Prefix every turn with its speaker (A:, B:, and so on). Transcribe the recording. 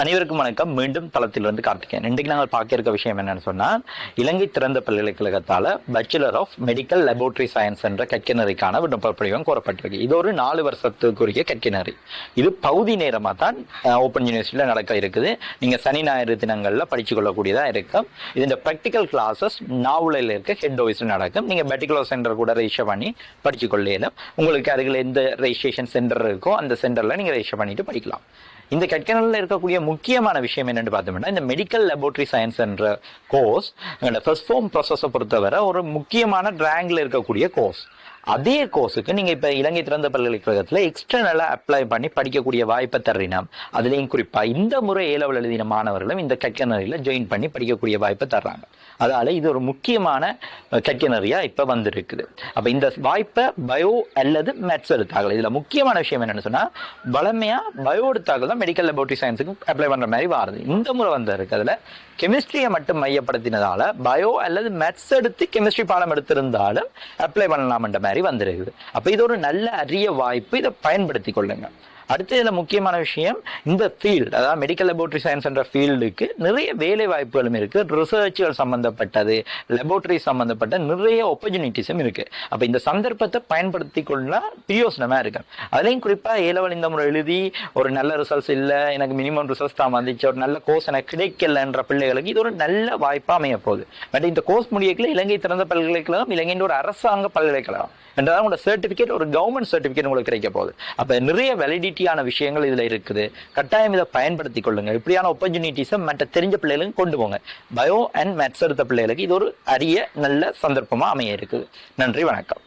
A: அனைவருக்கும் வணக்கம். மீண்டும் தளத்திலிருந்து கார்த்திகேன் இன்றைக்கு நாங்கள் பார்க்க இருக்க விஷயம் என்னன்னு சொன்னால் இலங்கை திறந்த பல்கலைக்கழகத்தால bachelor of medical laboratory science என்ற கற்கிணறிக்கான விண்ணப்ப படிவம் கோரப்பட்டிருக்கு. இது ஒரு நாலு வருஷத்துக்குரிய கற்கிணறி இது பகுதி நேரமாக தான் ஓப்பன் யூனிவர்சிட்டியில் நடக்க இருக்குது. நீங்கள் சனி ஞாயிறு தினங்களில் படிச்சு கொள்ளக்கூடியதாக இருக்கும் இதோட ப்ராக்டிக்கல் கிளாஸஸ் நாவலில் இருக்க ஹெட் ஆஃபீஸில் நடக்கும். நீங்கள் மெடிக்கல் சென்டர் கூட ரெஜிஸ்டர் பண்ணி படிச்சு கொள்ளலாம் உங்களுக்கு அருகில் எந்த ரெஜிஸ்ட்ரேஷன் சென்டர் இருக்கோ அந்த சென்டரில் நீங்கள் ரெஜிஸ்டர் பண்ணிட்டு படிக்கலாம். இந்த கற்கனலில் இருக்கக்கூடிய முக்கியமான விஷயம் என்னென்னு பார்த்தோம்னா இந்த மெடிக்கல் லெபோரட்டரி சயின்ஸ் என்ற கோர்ஸ் ஃபர்ஸ்ட் ஃபார்ம் ப்ராசஸை பொறுத்தவரை ஒரு முக்கியமான ரேங்க்ல இருக்கக்கூடிய கோர்ஸ் அதே கோர்ஸுக்கு நீங்க இப்ப இலங்கை திறந்த பல்கலைக்கழகத்துல எக்ஸ்டர்னலா அப்ளை பண்ணி படிக்கக்கூடிய வாய்ப்பை தர்றினோம் அதுலயும் குறிப்பா இந்த முறை ஏலவல் எழுதின மாணவர்களும் இந்த கற்கனரியில ஜாயின் பண்ணி படிக்கக்கூடிய வாய்ப்பை தர்றாங்க. அதனால இது ஒரு முக்கியமான கற்கனரியா இப்ப வந்திருக்குது. அப்ப இந்த வாய்ப்பை பயோ அல்லது மேத்ஸ் எடுத்தார்கள். இதுல முக்கியமான விஷயம் என்னன்னு சொன்னா வளமையா பயோ எடுத்தார்கள் தான் மெடிக்கல் லெபோரட்டரி சயின்ஸுக்கு அப்ளை பண்ற மாதிரி வருது. இந்த முறை வந்திருக்கு. அதுல கெமிஸ்ட்ரியை மட்டும் மையப்படுத்தினதால பயோ அல்லது மேத்ஸ் எடுத்து கெமிஸ்ட்ரி பாடம் எடுத்திருந்தாலும் அப்ளை பண்ணலாம்ன்ற மாதிரி வந்திருக்குது அப்போ இது ஒரு நல்ல அரிய வாய்ப்பு இதை பயன்படுத்தி கொள்ளுங்க. அடுத்து இதில் முக்கியமான விஷயம் இந்த ஃபீல்டு அதாவது மெடிக்கல் லெபோரட்டரி சயின்ஸ் என்ற ஃபீல்டுக்கு நிறைய வேலை வாய்ப்புகளும் இருக்கு. ரிசர்ச்சுகள் சம்மந்தப்பட்டது லெபோரட்டரி சம்மந்தப்பட்ட நிறைய ஆப்பர்ச்சுனிட்டிஸும் இருக்கு. அப்போ இந்த சந்தர்ப்பத்தை பயன்படுத்தி கொள்ள பிரியோசனமாக இருக்கு அதுலேயும் குறிப்பாக ஏலவல் இந்த முறை எழுதி ஒரு நல்ல ரிசல்ட்ஸ் இல்லை எனக்கு மினிமம் ரிசல்ட்ஸ் தான் வந்துச்சு ஒரு நல்ல கோர்ஸ் எனக்கு கிடைக்கலன்ற பிள்ளைகளுக்கு இது ஒரு நல்ல வாய்ப்பாக அமைய போகுது. பட் இந்த கோர்ஸ் முடியக்கில் இலங்கை திறந்த பல்கலைக்கழகம் இலங்கையின் ஒரு அரசாங்க பல்கலைக்கழகம். என்றால் உங்களோட சர்டிஃபிகேட் ஒரு கவர்மெண்ட் சர்டிஃபிகேட் உங்களுக்கு கிடைக்க போகுது. அப்போ நிறைய வெலிடிட்டியான விஷயங்கள் இதில் இருக்குது. கட்டாயம் இதை பயன்படுத்தி கொள்ளுங்க இப்படியான ஆப்பர்ச்சுனிட்டிஸை மற்ற தெரிஞ்ச பிள்ளைகளுக்கு கொண்டு போங்க. பயோ அண்ட் மேத்ஸ் எடுத்த பிள்ளைகளுக்கு இது ஒரு அரிய நல்ல சந்தர்ப்பமாக அமைய இருக்குது நன்றி வணக்கம்.